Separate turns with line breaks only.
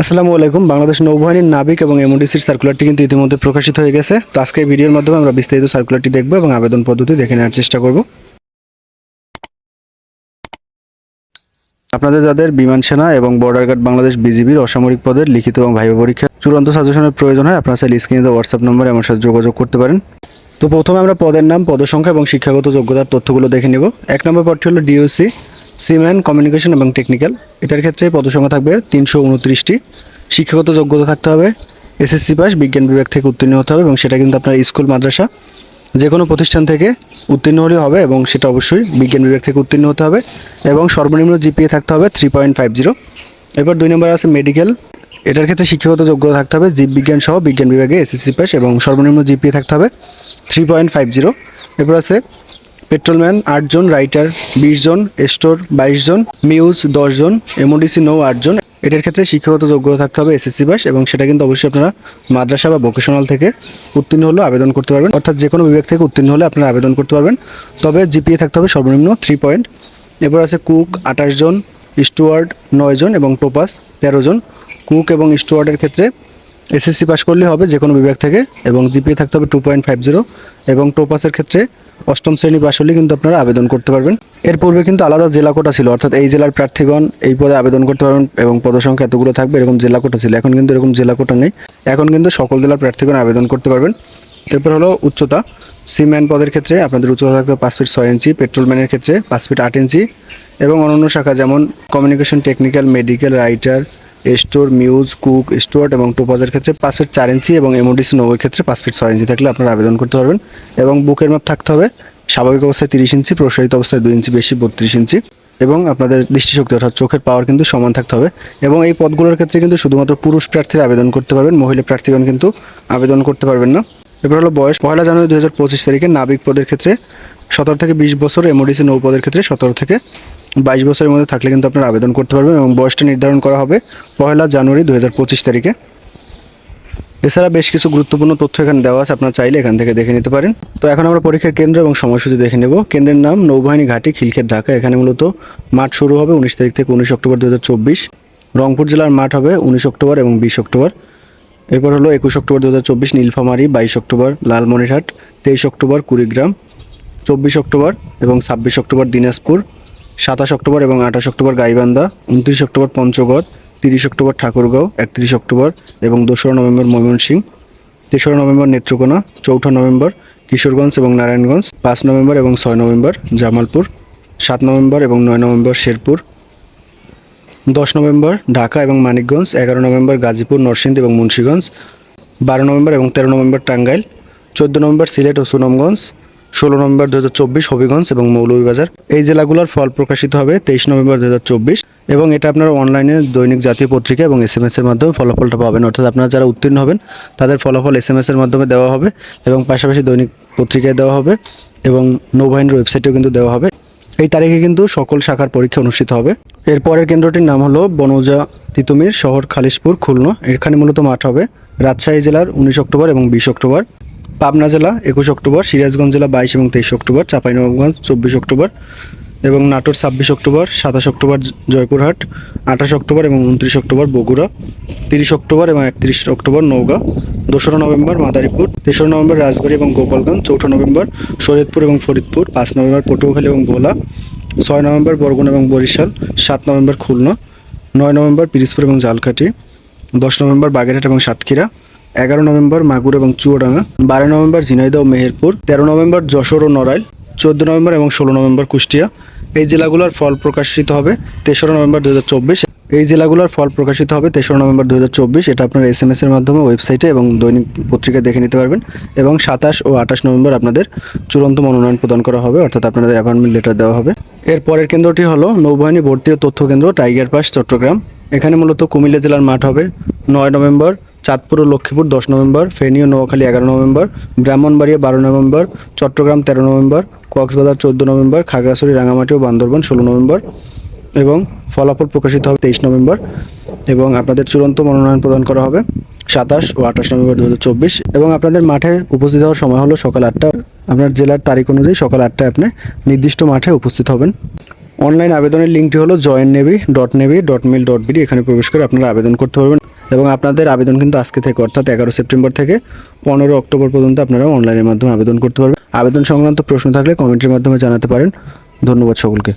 আসসালামু আলাইকুম। বাংলাদেশ নৌবাহিনীর নাবিক এবং এমওডিসির সার্কুলারটি কিন্তু ইতিমধ্যে প্রকাশিত হয়ে গেছে। তো আজকে ভিডিওর মাধ্যমে আমরা বিস্তারিত সার্কুলারটি দেখব এবং আবেদন পদ্ধতি দেখে নেওয়ার চেষ্টা করব। আপনাদের যাদের বিমান সেনা এবং বর্ডার গার্ড বাংলাদেশ বিজিবির অসামরিক পদের লিখিত এবং ভাইবা পরীক্ষা চূড়ান্ত সাজেশনের প্রয়োজন হয়, আপনারা চাইলে স্ক্রিনে হোয়াটসঅ্যাপ নম্বরে আমার সাথে যোগাযোগ করতে পারেন। তো প্রথমে আমরা পদের নাম পদসংখ্যা এবং শিক্ষাগত যোগ্যতার তথ্যগুলো দেখে নেব। এক নম্বর পদটি হলো D O C seaman communication এবং টেকনিক্যাল এটার ক্ষেত্রে পদসংখ্যা থাকবে তিনশো উনত্রিশটি। শিক্ষাগত যোগ্যতা থাকতে হবে, এসএসসি পাস, বিজ্ঞান বিভাগ থেকে উত্তীর্ণ হতে হবে এবং সেটা কিন্তু আপনার স্কুল, মাদ্রাসা যে কোনো প্রতিষ্ঠান থেকে উত্তীর্ণ হলে হবে এবং সেটা অবশ্যই বিজ্ঞান বিভাগ থেকে উত্তীর্ণ হতে হবে এবং সর্বনিম্ন জিপিএ থাকতে হবে থ্রি পয়েন্ট ফাইভ জিরো। এরপর দুই নম্বর আছে মেডিকেল এটার ক্ষেত্রে শিক্ষাগত যোগ্যতা থাকতে হবে জীববিজ্ঞান সহ বিজ্ঞান বিভাগে এসএসসি পাস এবং সর্বনিম্ন জিপিএ থাকতে হবে থ্রি পয়েন্ট ফাইভ জিরো। এরপর আছে পেট্রোলম্যান আটজন, রাইটার বিশ জন স্টোর বাইশ জন মিউজ দশজন, এমওডিসি নৌ আটজন। এটার ক্ষেত্রে শিক্ষাগত যোগ্যতা থাকতে হবে এসএসসি পাস এবং সেটা কিন্তু অবশ্যই আপনারা মাদ্রাসা বা ভোকেশনাল থেকে উত্তীর্ণ হলে আবেদন করতে পারবেন। অর্থাৎ যে কোনো বিভাগ থেকে উত্তীর্ণ হলে আপনারা আবেদন করতে পারবেন। তবে জিপিএ থাকতে হবে সর্বনিম্ন থ্রি পয়েন্ট এরপর আছে কুক আঠাশ জন স্টুয়ার্ড নয় জন এবং টোপাস তেরো জন। কুক এবং স্টুয়ার্ডের ক্ষেত্রে এসএসসি পাস করলে হবে যে কোনো বিভাগ থেকে এবং জিপিএ থাকতে হবে টু পয়েন্ট ফাইভ জিরো এবং টোপাসের ক্ষেত্রে অষ্টম শ্রেণি পাস হলে কিন্তু আপনারা আবেদন করতে পারবেন। এর পূর্বে কিন্তু আলাদা জেলা কোটা ছিল, অর্থাৎ এই জেলার প্রার্থীগণ এই পদে আবেদন করতে পারবেন এবং পদসংখ্যা এতগুলো থাকবে, এরকম জেলা কোটা ছিল। এখন কিন্তু এরকম জেলা কোটা নেই। এখন কিন্তু সকল জেলার প্রার্থীগণ আবেদন করতে পারবেন। এরপর হলো উচ্চতা। সিম্যান পদের ক্ষেত্রে আপনাদের উচ্চতা থাকবে পাঁচ ফিট ছয় ইঞ্চি পেট্রোলম্যানের ক্ষেত্রে পাঁচ ফিট আট ইঞ্চি এবং অন্যান্য শাখা যেমন communication technical medical writer store, muse, cook steward এবং টোপাজের ক্ষেত্রে পাঁচ ফিট চার ইঞ্চি এবং এমওডিসি নৌয়ের ক্ষেত্রে পাঁচ ফিট ছয় ইঞ্চি থাকলে আপনারা আবেদন করতে পারবেন। এবং বুকের মাপ থাকতে হবে, স্বাভাবিক অবস্থায় তিরিশ ইঞ্চি, প্রসারিত অবস্থায় দুই ইঞ্চি, বেশি বত্রিশ ইঞ্চি এবং আপনাদের দৃষ্টিশক্তি অর্থাৎ চোখের পাওয়ার কিন্তু সমান থাকতে হবে। এবং এই পদগুলোর ক্ষেত্রে কিন্তু শুধুমাত্র পুরুষ প্রার্থীরা আবেদন করতে পারবেন, মহিলা প্রার্থীগণ কিন্তু আবেদন করতে পারবেন না। এবার হলো বয়স, পয়লা জানুয়ারি দু হাজার পঁচিশ তারিখে নাবিক পদের ক্ষেত্রে সতেরো থেকে বিশ বছর, এমওডিসি নৌ পদের ক্ষেত্রে সতেরো থেকে বাইশ বছরের মধ্যে থাকলে কিন্তু আপনারা আবেদন করতে পারবেন এবং বয়সটা নির্ধারণ করা হবে পয়লা জানুয়ারি দু হাজার পঁচিশ তারিখে। এছাড়া বেশ কিছু গুরুত্বপূর্ণ তথ্য এখানে দেওয়া আছে, আপনারা চাইলে এখান থেকে দেখে নিতে পারেন। তো এখন আমরা পরীক্ষার কেন্দ্র এবং সময়সূচি দেখে নেব। কেন্দ্রের নাম নৌবাহিনী ঘাটি, খিলক্ষেত, ঢাকা। এখানে মূলত মাঠ শুরু হবে উনিশ তারিখ থেকে উনিশ অক্টোবর দু হাজার চব্বিশ। রংপুর জেলার মাঠ হবে উনিশ অক্টোবর এবং বিশ অক্টোবর। এরপর হলো একুশ অক্টোবর দু হাজার চব্বিশ, নীলফামারী, বাইশ অক্টোবর, লালমনিরহাট, তেইশ অক্টোবর, কুড়িগ্রাম, চব্বিশ অক্টোবর এবং ছাব্বিশ অক্টোবর, দিনাজপুর সাতাশ অক্টোবর এবং আঠাশ অক্টোবর গাইবান্ধা, উনত্রিশ অক্টোবর পঞ্চগড়, তিরিশ অক্টোবর ঠাকুরগাঁও, একত্রিশ অক্টোবর এবং দোসরা নভেম্বর ময়মনসিংহ, তেসরা নভেম্বর নেত্রকোনা, চৌঠা নভেম্বর কিশোরগঞ্জ এবং নারায়ণগঞ্জ, পাঁচ নভেম্বর এবং ছয় নভেম্বর জামালপুর, সাত নভেম্বর এবং নয় নভেম্বর শেরপুর, দশ নভেম্বর ঢাকা এবং মানিকগঞ্জ, এগারো নভেম্বর গাজীপুর, নরসিংদী এবং মুন্সীগঞ্জ, বারো নভেম্বর এবং তেরো নভেম্বর টাঙ্গাইল, চোদ্দ নভেম্বর সিলেট ও সুনামগঞ্জ ষোলো নভেম্বর দু হাজার চব্বিশ হবিগঞ্জ এবং মৌলভীবাজার। এই জেলাগুলোর ফল প্রকাশিত হবে তেইশ নভেম্বর দু হাজার চব্বিশ এবং এটা আপনারা অনলাইনে দৈনিক জাতীয় পত্রিকা এবং এস এম এর মাধ্যমে ফলাফলটা পাবেন। অর্থাৎ আপনারা যারা উত্তীর্ণ হবেন, তাদের ফলাফল এস এম এর মাধ্যমে দেওয়া হবে এবং পাশাপাশি দৈনিক পত্রিকায় দেওয়া হবে এবং নৌবাহিনীর ওয়েবসাইটেও কিন্তু দেওয়া হবে। এই তারিখে কিন্তু সকল শাখার পরীক্ষা অনুষ্ঠিত হবে। এর পরের কেন্দ্রটির নাম হলো বনৌজা তিতুমির শহর খালিশপুর খুলনা। এখানে মূলত মাঠ হবে। রাজশাহী জেলার উনিশ অক্টোবর এবং বিশ অক্টোবর। পাবনা জেলা একুশ অক্টোবর, সিরাজগঞ্জ জেলা বাইশ এবং তেইশ অক্টোবর, চাঁপাইনবাবগঞ্জ চব্বিশ অক্টোবর এবং নাটোর ছাব্বিশ অক্টোবর, সাতাশ অক্টোবর জয়পুরহাট, আঠাশ অক্টোবর এবং উনত্রিশ অক্টোবর বগুড়া, তিরিশ অক্টোবর এবং একত্রিশ অক্টোবর নওগাঁ, দোসরা নভেম্বর মাদারীপুর, তেসরা নভেম্বর রাজবাড়ী এবং গোপালগঞ্জ, চৌঠা নভেম্বর শরীয়তপুর এবং ফরিদপুর, পাঁচ নভেম্বর পটুয়াখালী এবং ভোলা, ছয় নভেম্বর বরগুনা এবং বরিশাল, সাত নভেম্বর খুলনা, নয় নভেম্বর পিরিজপুর এবং জালকাঠি, দশ নভেম্বর বাগেরহাট এবং সাতক্ষীরা এগারো নভেম্বর মাগুর এবং চুয়াডাঙ্গা, বারো নভেম্বর ঝিনাইদহ মেহেরপুর, তেরো নভেম্বর যশোর ও নড়াইল, চোদ্দ নভেম্বর এবং ষোলো নভেম্বর কুষ্টিয়া। এই জেলাগুলোর ফল প্রকাশিত হবে তেসরা নভেম্বর দু হাজার চব্বিশ। এই জেলাগুলোর ফল প্রকাশিত হবে তেসরা নভেম্বর দু হাজার চব্বিশ। এটা আপনার এস এম এর মাধ্যমে ওয়েবসাইটে এবং দৈনিক পত্রিকায় দেখে নিতে পারবেন। এবং সাতাশ ও আঠাশ নভেম্বর আপনাদের চূড়ান্ত মনোনয়ন প্রদান করা হবে, অর্থাৎ আপনাদের অ্যাপয়েন্টমেন্ট লেটার দেওয়া হবে। এর পরের কেন্দ্রটি হলো নৌবাহিনী ভর্তি ও তথ্য কেন্দ্র টাইগার পাস, চট্টগ্রাম। এখানে মূলত কুমিল্লা জেলার মাঠ হবে। নয় নভেম্বর চাঁদপুর ও লক্ষ্মীপুর দশ নভেম্বর, ফেনী ও নোয়াখালী এগারো নভেম্বর, ব্রাহ্মণবাড়িয়া বারো নভেম্বর, চট্টগ্রাম তেরো নভেম্বর, কক্সবাজার চোদ্দ নভেম্বর, খাগড়াছড়ি রাঙামাটি ও বান্দরবান ষোলো নভেম্বর এবং ফলাফল প্রকাশিত হবে তেইশ নভেম্বর এবং আপনাদের চূড়ান্ত মনোনয়ন প্রদান করা হবে সাতাশ ও আঠাশ নভেম্বর দু হাজার চব্বিশ এবং আপনাদের মাঠে উপস্থিত হওয়ার সময় হলো সকাল আটটা। আপনার জেলার তারিখ অনুযায়ী সকাল আটটায় আপনি নির্দিষ্ট মাঠে উপস্থিত হবেন। অনলাইন আবেদনের লিঙ্কটি হলো join navy dot navy dot mil dot BD এখানে প্রবেশ করে আপনারা আবেদন করতে পারবেন এবং আপনাদের আবেদন কিন্তু আজকে থেকে, অর্থাৎ এগারো সেপ্টেম্বর থেকে পনেরো অক্টোবর পর্যন্ত আপনারা অনলাইনের মাধ্যমে আবেদন করতে পারবেন। আবেদন সংক্রান্ত প্রশ্ন থাকলে কমেন্টের মাধ্যমে জানাতে পারেন। ধন্যবাদ সকলকে।